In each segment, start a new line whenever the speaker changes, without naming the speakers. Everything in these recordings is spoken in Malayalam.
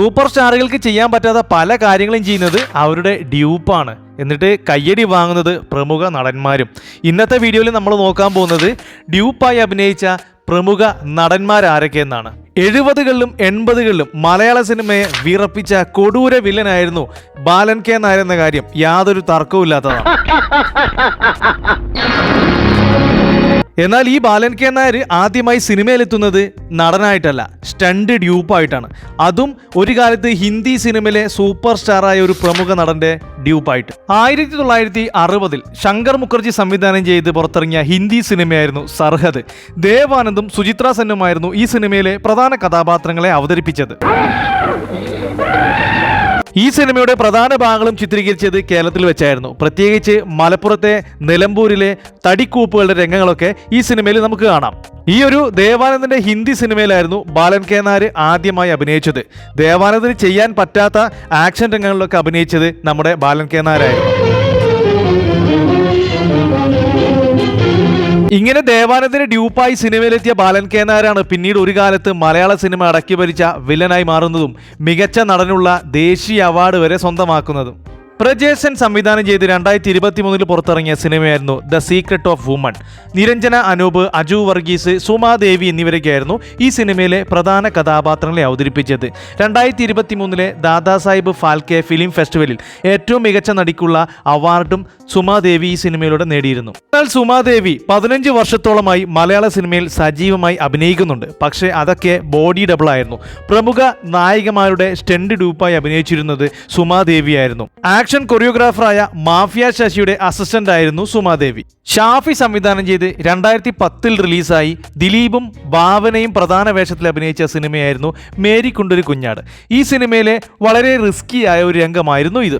സൂപ്പർ സ്റ്റാറുകൾക്ക് ചെയ്യാൻ പറ്റാത്ത പല കാര്യങ്ങളും ചെയ്യുന്നത് അവരുടെ ഡ്യൂപ്പാണ്. എന്നിട്ട് കയ്യടി വാങ്ങുന്നത് പ്രമുഖ നടന്മാരും. ഇന്നത്തെ വീഡിയോയിൽ നമ്മൾ നോക്കാൻ പോകുന്നത് ഡ്യൂപ്പായി അഭിനയിച്ച പ്രമുഖ നടന്മാരാരൊക്കെയെന്നാണ് എഴുപതുകളിലും എൺപതുകളിലും മലയാള സിനിമയെ വിറപ്പിച്ച കൊടൂര വില്ലനായിരുന്നു ബാലൻ കെ നായർ എന്ന കാര്യം യാതൊരു തർക്കവുമില്ലാത്തതാണ്. എന്നാൽ ഈ ബാലൻ കെ നായർ ആദ്യമായി സിനിമയിലെത്തുന്നത് നടനായിട്ടല്ല സ്റ്റണ്ട് ഡ്യൂപ്പായിട്ടാണ്. അതും ഒരു കാലത്ത് ഹിന്ദി സിനിമയിലെ സൂപ്പർ സ്റ്റാറായ ഒരു പ്രമുഖ നടന്റെ ഡ്യൂപ്പായിട്ട്. ആയിരത്തി തൊള്ളായിരത്തി അറുപതിൽ ശങ്കർ മുഖർജി സംവിധാനം ചെയ്ത് പുറത്തിറങ്ങിയ ഹിന്ദി സിനിമയായിരുന്നു സർഹദ്. ദേവാനന്ദും സുചിത്ര സെന്നുമായിരുന്നു ഈ സിനിമയിലെ പ്രധാന കഥാപാത്രങ്ങളെ അവതരിപ്പിച്ചത്. ഈ സിനിമയുടെ പ്രധാന ഭാഗങ്ങളും ചിത്രീകരിച്ചത് കേരളത്തിൽ വെച്ചായിരുന്നു. പ്രത്യേകിച്ച് മലപ്പുറത്തെ നിലമ്പൂരിലെ തടിക്കൂപ്പുകളുടെ രംഗങ്ങളൊക്കെ ഈ സിനിമയിൽ നമുക്ക് കാണാം. ഈ ഒരു ദേവാനന്ദന്റെ ഹിന്ദി സിനിമയിലായിരുന്നു ബാലൻ കെ നായർ ആദ്യമായി അഭിനയിച്ചത്. ദേവാനന്ദന് ചെയ്യാൻ പറ്റാത്ത ആക്ഷൻ രംഗങ്ങളിലൊക്കെ അഭിനയിച്ചത് നമ്മുടെ ബാലൻ കെ നായരായിരുന്നു. ഇങ്ങനെ ദേവാനന്ദന് ഡ്യൂപ്പായി സിനിമയിലെത്തിയ ബാലൻ കെ നായരാണ് പിന്നീട് ഒരു കാലത്ത് മലയാള സിനിമ അടക്കി ഭരിച്ച വില്ലനായി മാറുന്നതും മികച്ച നടനുള്ള ദേശീയ അവാർഡ് വരെ സ്വന്തമാക്കുന്നതും. പ്രജേശൻ സംവിധാനം ചെയ്ത് രണ്ടായിരത്തി ഇരുപത്തി മൂന്നിൽ പുറത്തിറങ്ങിയ സിനിമയായിരുന്നു the secret of woman. Niranjana Anoop Aju Varghese Sumadevi എന്നിവരൊക്കെയായിരുന്നു ഈ സിനിമയിലെ പ്രധാന കഥാപാത്രങ്ങളെ അവതരിപ്പിച്ചത്. രണ്ടായിരത്തി ഇരുപത്തി മൂന്നിലെ ദാദാസാഹിബ് ഫാൽക്കെ ഫിലിം ഫെസ്റ്റിവലിൽ ഏറ്റവും മികച്ച നടിക്കുള്ള അവാർഡും സുമാദേവി ഈ സിനിമയിലൂടെ നേടിയിരുന്നു. എന്നാൽ സുമാദേവി പതിനഞ്ച് വർഷത്തോളമായി മലയാള സിനിമയിൽ സജീവമായി അഭിനയിക്കുന്നുണ്ട്. പക്ഷേ അതൊക്കെ ബോഡി ഡബിൾ ആയിരുന്നു. പ്രമുഖ നായികമാരുടെ സ്റ്റെൻഡ് ഡൂപ്പായി അഭിനയിച്ചിരുന്നത് സുമാദേവി ആയിരുന്നു ആക്ഷൻ കൊറിയോഗ്രാഫറായ മാഫിയ ശശിയുടെ അസിസ്റ്റന്റ് ആയിരുന്നു സുമാദേവി. ഷാഫി സംവിധാനം ചെയ്ത് രണ്ടായിരത്തി പത്തിൽ റിലീസായി ദിലീപും ഭാവനയും പ്രധാന വേഷത്തിൽ അഭിനയിച്ച സിനിമയായിരുന്നു മേരി കുണ്ടൊരു കുഞ്ഞാട്. ഈ സിനിമയിലെ വളരെ റിസ്കിയായ ഒരു രംഗമായിരുന്നു ഇത്.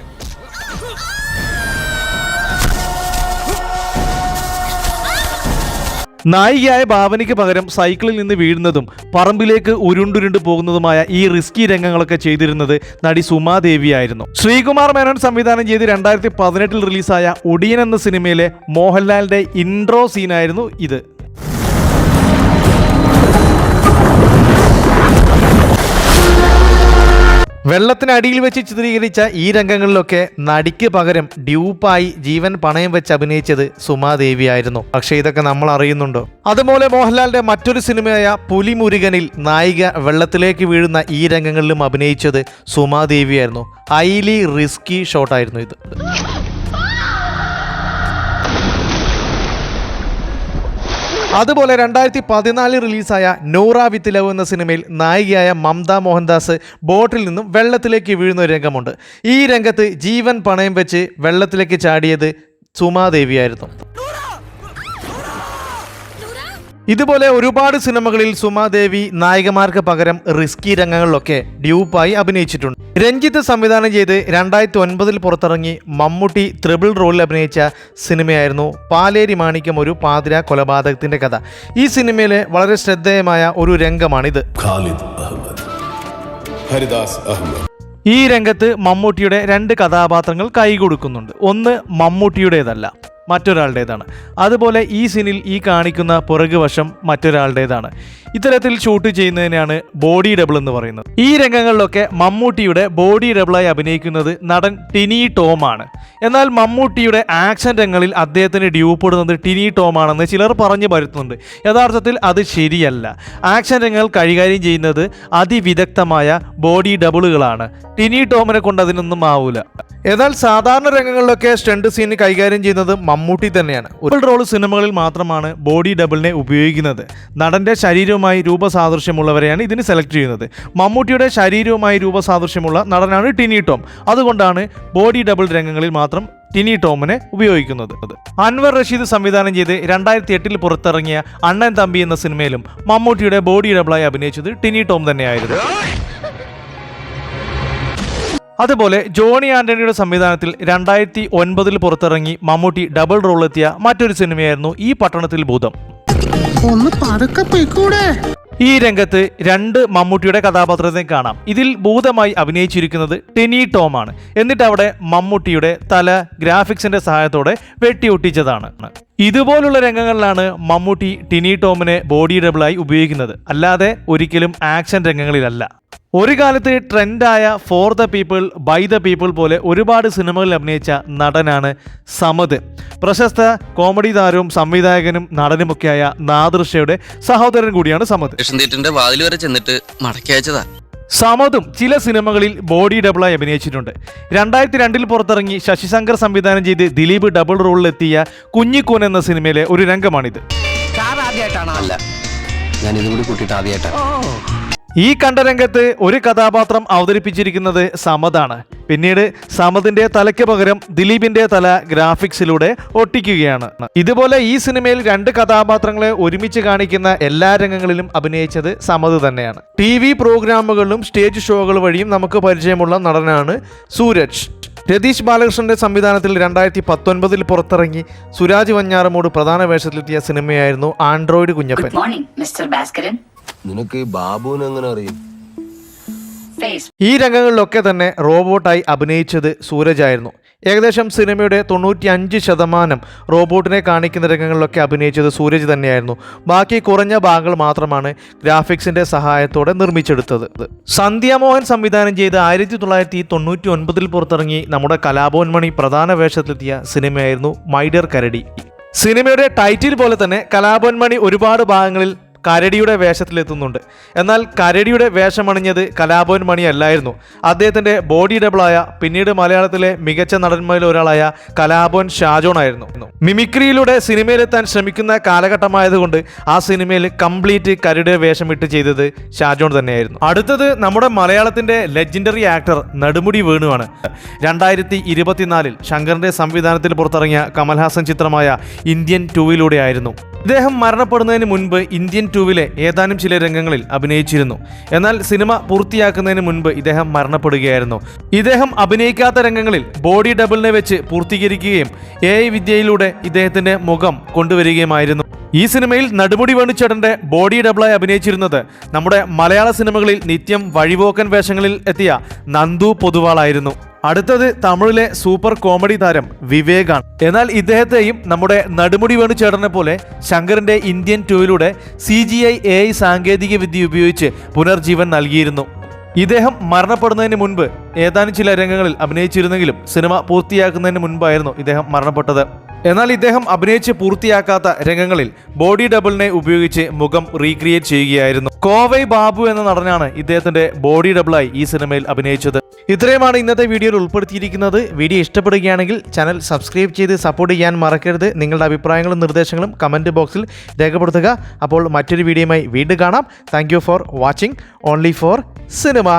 നായികയായ ഭാവനയ്ക്ക് പകരം സൈക്കിളിൽ നിന്ന് വീഴുന്നതും പറമ്പിലേക്ക് ഉരുണ്ടുരുണ്ട് പോകുന്നതുമായ ഈ റിസ്കി രംഗങ്ങളൊക്കെ ചെയ്തിരുന്നത് നടി സുമാദേവിയായിരുന്നു ശ്രീകുമാർ മേനോൻ സംവിധാനം ചെയ്ത് രണ്ടായിരത്തി പതിനെട്ടിൽ റിലീസായ ഒടിയൻ എന്ന സിനിമയിലെ മോഹൻലാലിന്റെ ഇൻട്രോ സീനായിരുന്നു ഇത്. വെള്ളത്തിനടിയിൽ വെച്ച് ചിത്രീകരിച്ച ഈ രംഗങ്ങളിലൊക്കെ നടിക്ക് പകരം ഡ്യൂപ്പായി ജീവൻ പണയം വെച്ച് അഭിനയിച്ചത് സുമാദേവിയായിരുന്നു പക്ഷേ ഇതൊക്കെ നമ്മൾ അറിയുന്നുണ്ടോ? അതുപോലെ മോഹൻലാലിന്റെ മറ്റൊരു സിനിമയായ പുലിമുരുകനിൽ നായിക വെള്ളത്തിലേക്ക് വീഴുന്ന ഈ രംഗങ്ങളിലും അഭിനയിച്ചത് സുമാദേവിയായിരുന്നു ഹൈലി റിസ്കി ഷോട്ടായിരുന്നു ഇത്. അതുപോലെ രണ്ടായിരത്തി പതിനാലിൽ റിലീസായ നൂറ വിത്ത് ലവ് എന്ന സിനിമയിൽ നായികയായ മമത മോഹൻദാസ് ബോട്ടിൽ നിന്നും വെള്ളത്തിലേക്ക് വീഴുന്ന ഒരു രംഗമുണ്ട്. ഈ രംഗത്ത് ജീവൻ പണയം വെച്ച് വെള്ളത്തിലേക്ക് ചാടിയത് സുമാദേവിയായിരുന്നു ഇതുപോലെ ഒരുപാട് സിനിമകളിൽ സുമാദേവി നായികമാർക്ക് പകരം റിസ്കി രംഗങ്ങളിലൊക്കെ ഡ്യൂപ്പായി അഭിനയിച്ചിട്ടുണ്ട്. രഞ്ജിത്ത് സംവിധാനം ചെയ്ത് രണ്ടായിരത്തി ഒൻപതിൽ പുറത്തിറങ്ങി മമ്മൂട്ടി ത്രിബിൾ റോളിൽ അഭിനയിച്ച സിനിമയായിരുന്നു പാലേരി മാണിക്യം ഒരു പാതിര കൊലപാതകത്തിന്റെ കഥ. ഈ സിനിമയിലെ വളരെ ശ്രദ്ധേയമായ ഒരു രംഗമാണിത്.
ഖാലിദ് അഹമ്മദ്. ഹരിദാസ് അഹമ്മദ്.
ഈ രംഗത്ത് മമ്മൂട്ടിയുടെ രണ്ട് കഥാപാത്രങ്ങൾ കൈകൊടുക്കുന്നുണ്ട്. ഒന്ന് മമ്മൂട്ടിയുടേതല്ല മറ്റൊരാളുടേതാണ്. അതുപോലെ ഈ സീനിൽ ഈ കാണിക്കുന്ന പുറകുവശം മറ്റൊരാളുടേതാണ്. ഇത്തരത്തിൽ ഷൂട്ട് ചെയ്യുന്നതിനാണ് ബോഡി ഡബിൾ എന്ന് പറയുന്നത്. ഈ രംഗങ്ങളിലൊക്കെ മമ്മൂട്ടിയുടെ ബോഡി ഡബിളായി അഭിനയിക്കുന്നത് നടൻ ടിനി ടോം ആണ് എന്നാൽ മമ്മൂട്ടിയുടെ ആക്ഷൻ രംഗങ്ങളിൽ അദ്ദേഹത്തിന് ഡ്യൂപ്പിടുന്നത് ടിനി ടോം ആണെന്ന് ചിലർ പറഞ്ഞു വരുത്തുന്നുണ്ട്. യഥാർത്ഥത്തിൽ അത് ശരിയല്ല. ആക്ഷൻ രംഗങ്ങൾ കൈകാര്യം ചെയ്യുന്നത് അതിവിദഗ്ധമായ ബോഡി ഡബിളുകളാണ്. ടിനി ടോമിനെ കൊണ്ട് അതിനൊന്നും ആവൂല. എന്നാൽ സാധാരണ രംഗങ്ങളിലൊക്കെ സ്റ്റണ്ട് സീൻ കൈകാര്യം ചെയ്യുന്നത് മമ്മൂട്ടി തന്നെയാണ്. ഒരു റോൾ സിനിമകളിൽ മാത്രമാണ് ബോഡി ഡബിളിനെ ഉപയോഗിക്കുന്നത്. നടന്റെ ശരീരവുമായി രൂപസാദൃശ്യമുള്ളവരെയാണ് ഇതിന് സെലക്ട് ചെയ്യുന്നത്. മമ്മൂട്ടിയുടെ ശരീരവുമായി രൂപസാദൃശ്യമുള്ള നടനാണ് ടിനി ടോം. അതുകൊണ്ടാണ് ബോഡി ഡബിൾ രംഗങ്ങളിൽ മാത്രം ടിനി ടോമിനെ ഉപയോഗിക്കുന്നത്. അൻവർ റഷീദ് സംവിധാനം ചെയ്ത് രണ്ടായിരത്തി എട്ടിൽ പുറത്തിറങ്ങിയ അണ്ണൻ തമ്പി എന്ന സിനിമയിലും മമ്മൂട്ടിയുടെ ബോഡി ഡബിളായി അഭിനയിച്ചത് ടിനി ടോം തന്നെയായിരുന്നു. അതുപോലെ ജോണി ആന്റണിയുടെ സംവിധാനത്തിൽ രണ്ടായിരത്തി ഒൻപതിൽ പുറത്തിറങ്ങി മമ്മൂട്ടി ഡബിൾ റോൾ എത്തിയ മറ്റൊരു സിനിമയായിരുന്നു ഈ പട്ടണത്തിൽ ഭൂതം.
ഒന്ന് പതുക്കെ പോയിക്കൂടെ.
ഈ രംഗത്ത് രണ്ട് മമ്മൂട്ടിയുടെ കഥാപാത്രത്തെ കാണാം. ഇതിൽ ഭൂതമായി അഭിനയിച്ചിരിക്കുന്നത് ടെനി ടോം ആണ് എന്നിട്ട് അവിടെ മമ്മൂട്ടിയുടെ തല ഗ്രാഫിക്സിന്റെ സഹായത്തോടെ വെട്ടിയൊട്ടിച്ചതാണ്. ഇതുപോലുള്ള രംഗങ്ങളിലാണ് മമ്മൂട്ടി ടിനി ടോമിനെ ബോഡി ഡബിളായി ഉപയോഗിക്കുന്നത്. അല്ലാതെ ഒരിക്കലും ആക്ഷൻ രംഗങ്ങളിലല്ല. ഒരു കാലത്ത് ട്രെൻഡായ for the people by the people പോലെ ഒരുപാട് സിനിമകളിൽ അഭിനയിച്ച നടനാണ് സമദ്. പ്രശസ്ത കോമഡി താരവും സംവിധായകനും നടനുമൊക്കെയായ നാദൃഷയുടെ സഹോദരൻ കൂടിയാണ് സമദ്.
വാതിൽ വരെ ചെന്നിട്ട് മടക്കി അയച്ചതാ.
സമതും ചില സിനിമകളിൽ ബോഡി ഡബിളായി അഭിനയിച്ചിട്ടുണ്ട്. രണ്ടായിരത്തി രണ്ടിൽ പുറത്തിറങ്ങി ശശിശങ്കർ സംവിധാനം ചെയ്ത് ദിലീപ് ഡബിൾ റോളിലെത്തിയ കുഞ്ഞിക്കൂൻ എന്ന സിനിമയിലെ ഒരു രംഗമാണിത്.
അല്ല. ഞാൻ ഇതും കൂടി കൂട്ടിയിട്ട് ആദ്യമായിട്ടാ
ഈ കണ്ട രംഗത്ത് ഒരു കഥാപാത്രം അവതരിപ്പിച്ചിരിക്കുന്നത് സമതാണ് പിന്നീട് സമദിന്റെ തലയ്ക്ക് പകരം ദിലീപിന്റെ തല ഗ്രാഫിക്സിലൂടെ ഒട്ടിക്കുകയാണ്. ഇതുപോലെ ഈ സിനിമയിൽ രണ്ട് കഥാപാത്രങ്ങളെ ഒരുമിച്ച് കാണിക്കുന്ന എല്ലാ രംഗങ്ങളിലും അഭിനയിച്ചത് സമത് തന്നെയാണ്. ടി വി പ്രോഗ്രാമുകളിലും സ്റ്റേജ് ഷോകൾ വഴിയും നമുക്ക് പരിചയമുള്ള നടനാണ് സൂരജ്. രതീഷ് ബാലകൃഷ്ണന്റെ സംവിധാനത്തിൽ രണ്ടായിരത്തി പത്തൊൻപതിൽ പുറത്തിറങ്ങി സുരാജ് വഞ്ഞാറമൂട് പ്രധാന വേഷത്തിലെത്തിയ സിനിമയായിരുന്നു ആൻഡ്രോയിഡ് കുഞ്ഞപ്പൻ.
നിനക്ക് ഈ ബാബുവിനെ എങ്ങനെ അറിയും?
ഈ രംഗങ്ങളിലൊക്കെ തന്നെ റോബോട്ടായി അഭിനയിച്ചത് സൂരജായിരുന്നു ഏകദേശം സിനിമയുടെ തൊണ്ണൂറ്റി അഞ്ച് ശതമാനം റോബോട്ടിനെ കാണിക്കുന്ന രംഗങ്ങളിലൊക്കെ അഭിനയിച്ചത് സൂരജ് തന്നെയായിരുന്നു. ബാക്കി കുറഞ്ഞ ഭാഗങ്ങൾ മാത്രമാണ് ഗ്രാഫിക്സിന്റെ സഹായത്തോടെ നിർമ്മിച്ചെടുത്തത്. സന്ധ്യാമോഹൻ സംവിധാനം ചെയ്ത് ആയിരത്തി തൊള്ളായിരത്തി തൊണ്ണൂറ്റി ഒൻപതിൽ പുറത്തിറങ്ങി നമ്മുടെ കലാഭവൻ മണി പ്രധാന വേഷത്തിലെത്തിയ സിനിമയായിരുന്നു മൈഡർ കരടി. സിനിമയുടെ ടൈറ്റിൽ പോലെ തന്നെ കലാഭവൻ മണി ഒരുപാട് ഭാഗങ്ങളിൽ കരടിയുടെ വേഷത്തിലെത്തുന്നുണ്ട്. എന്നാൽ കരടിയുടെ വേഷമണിഞ്ഞത് കലാഭവൻ മണിയല്ലായിരുന്നു. അദ്ദേഹത്തിന്റെ ബോഡി ഡബിളായ പിന്നീട് മലയാളത്തിലെ മികച്ച നടന്മാരിൽ ഒരാളായ കലാഭവൻ ഷാജോൺ ആയിരുന്നു മിമിക്രിയിലൂടെ സിനിമയിലെത്താൻ ശ്രമിക്കുന്ന കാലഘട്ടമായതുകൊണ്ട് ആ സിനിമയിൽ കംപ്ലീറ്റ് കരടിയുടെ ഇട്ട് ചെയ്തത് ഷാജോൺ തന്നെയായിരുന്നു. അടുത്തത് നമ്മുടെ മലയാളത്തിന്റെ ലെജൻഡറി ആക്ടർ നെടുമുടി വേണുവാണ്. രണ്ടായിരത്തി ഇരുപത്തിനാലിൽ ശങ്കറിന്റെ സംവിധാനത്തിൽ പുറത്തിറങ്ങിയ കമൽഹാസൻ ചിത്രമായ ഇന്ത്യൻ ടൂവിലൂടെയായിരുന്നു. ഇദ്ദേഹം മരണപ്പെടുന്നതിന് മുൻപ് ഇന്ത്യൻ ടൂവിലെ ഏതാനും ചില രംഗങ്ങളിൽ അഭിനയിച്ചിരുന്നു. എന്നാൽ സിനിമ പൂർത്തിയാക്കുന്നതിന് മുൻപ് ഇദ്ദേഹം മരണപ്പെടുകയായിരുന്നു. ഇദ്ദേഹം അഭിനയിക്കാത്ത രംഗങ്ങളിൽ ബോഡി ഡബിളിനെ വെച്ച് പൂർത്തീകരിക്കുകയും എ ഐ വിദ്യയിലൂടെ ഇദ്ദേഹത്തിന്റെ മുഖം കൊണ്ടുവരികയുമായിരുന്നു. ഈ സിനിമയിൽ നടുമുടി വേണുചേട്ടന്റെ ബോഡി ഡബിളായി അഭിനയിച്ചിരുന്നത് നമ്മുടെ മലയാള സിനിമകളിൽ നിത്യം വഴിപോക്കൻ വേഷങ്ങളിൽ എത്തിയ നന്ദു പൊതുവാളായിരുന്നു. അടുത്തത് തമിഴിലെ സൂപ്പർ കോമഡി താരം വിവേകാണ്. എന്നാൽ ഇദ്ദേഹത്തെയും നമ്മുടെ നടുമുടി വേണു ചേട്ടനെ പോലെ ശങ്കറിന്റെ Indian ടൂയിലൂടെ C G I A I സാങ്കേതിക വിദ്യ ഉപയോഗിച്ച് പുനർജീവൻ നൽകിയിരുന്നു. ഇദ്ദേഹം മരണപ്പെടുന്നതിന് മുൻപ് ഏതാനും ചില രംഗങ്ങളിൽ അഭിനയിച്ചിരുന്നെങ്കിലും സിനിമ പൂർത്തിയാക്കുന്നതിന് മുൻപായിരുന്നു ഇദ്ദേഹം മരണപ്പെട്ടത്. എന്നാൽ ഇദ്ദേഹം അഭിനയിച്ച് പൂർത്തിയാക്കാത്ത രംഗങ്ങളിൽ ബോഡി ഡബിളിനെ ഉപയോഗിച്ച് മുഖം റീക്രിയേറ്റ് ചെയ്യുകയായിരുന്നു. കോവൈ ബാബു എന്ന നടനാണ് ഇദ്ദേഹത്തിന്റെ ബോഡി ഡബിളായി ഈ സിനിമയിൽ അഭിനയിച്ചത്. ഇത്രയുമാണ് ഇന്നത്തെ വീഡിയോയിൽ ഉൾപ്പെടുത്തിയിരിക്കുന്നത്. വീഡിയോ ഇഷ്ടപ്പെടുകയാണെങ്കിൽ ചാനൽ സബ്സ്ക്രൈബ് ചെയ്ത് സപ്പോർട്ട് ചെയ്യാൻ മറക്കരുത്. നിങ്ങളുടെ അഭിപ്രായങ്ങളും നിർദ്ദേശങ്ങളും കമന്റ് ബോക്സിൽ രേഖപ്പെടുത്തുക. അപ്പോൾ മറ്റൊരു വീഡിയോയുമായി വീണ്ടും കാണാം. Thank for watching only for cinema